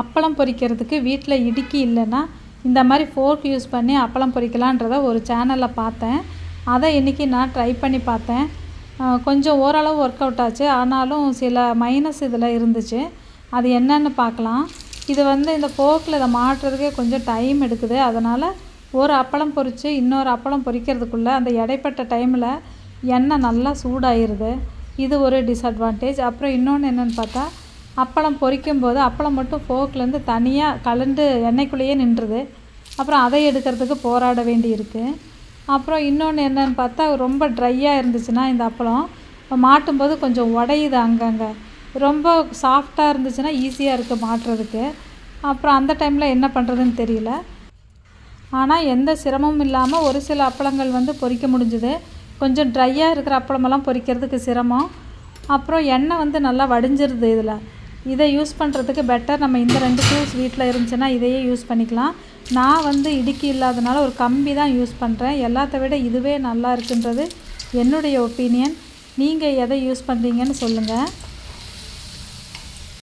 அப்பளம் பொரிக்கிறதுக்கு வீட்டில் இடுக்கி இல்லைன்னா இந்த மாதிரி ஃபோர்க் யூஸ் பண்ணி அப்பளம் பொரிக்கலான்றத ஒரு சேனலில் பார்த்தேன். அதை இன்றைக்கி நான் ட்ரை பண்ணி பார்த்தேன். கொஞ்சம் ஓரளவு ஒர்க் அவுட் ஆச்சு. ஆனாலும் சில மைனஸ் இதில் இருந்துச்சு. அது என்னன்னு பார்க்கலாம். இது வந்து இந்த ஃபோர்க்கில் இதை மாட்டுறதுக்கே கொஞ்சம் டைம் எடுக்குது. அதனால் ஒரு அப்பளம் பொரித்து இன்னொரு அப்பளம் பொரிக்கிறதுக்குள்ளே அந்த இடைப்பட்ட டைமில் எண்ணெய் நல்லா சூடாயிருது. இது ஒரு டிஸ்அட்வான்டேஜ் அப்புறம் இன்னொன்று என்னென்னு பார்த்தா அப்பளம் பொரிக்கும் போது அப்பளம் மட்டும் ஃபோக்லேருந்து தனியாக கலண்டு எண்ணெய்க்குள்ளேயே நின்றுது. அப்புறம் அதை எடுக்கிறதுக்கு போராட வேண்டி இருக்குது அப்புறம் இன்னொன்று என்னென்னு பார்த்தா ரொம்ப ட்ரையாக இருந்துச்சுன்னா இந்த அப்பளம். இப்போ மாட்டும்போது கொஞ்சம் உடையுது அங்கங்கே. ரொம்ப சாஃப்டாக இருந்துச்சுன்னா ஈஸியாக இருக்குது மாட்டுறதுக்கு. அப்புறம் அந்த டைமில் என்ன பண்ணுறதுன்னு தெரியல. ஆனால் எந்த சிரமமும் இல்லாமல் ஒரு சில அப்பளங்கள் வந்து பொரிக்க முடிஞ்சுது. கொஞ்சம் ட்ரையாக இருக்கிற அப்பளமெல்லாம் பொரிக்கிறதுக்கு சிரமம். அப்புறம் எண்ணெய் வந்து நல்லா வடிஞ்சிருது இதில். இதை யூஸ் பண்ணுறதுக்கு பெட்டர் நம்ம இந்த ரெண்டு டூல்ஸ் வீட்டில் இருந்துச்சுன்னா இதையே யூஸ் பண்ணிக்கலாம். நான் வந்து இடுக்கி இல்லாதனால ஒரு கம்பி தான் யூஸ் பண்ணுறேன் எல்லாத்த விட இதுவே நல்லா இருக்குன்றது என்னுடைய ஒப்பீனியன் நீங்கள் எதை யூஸ் பண்ணுறீங்கன்னு சொல்லுங்கள்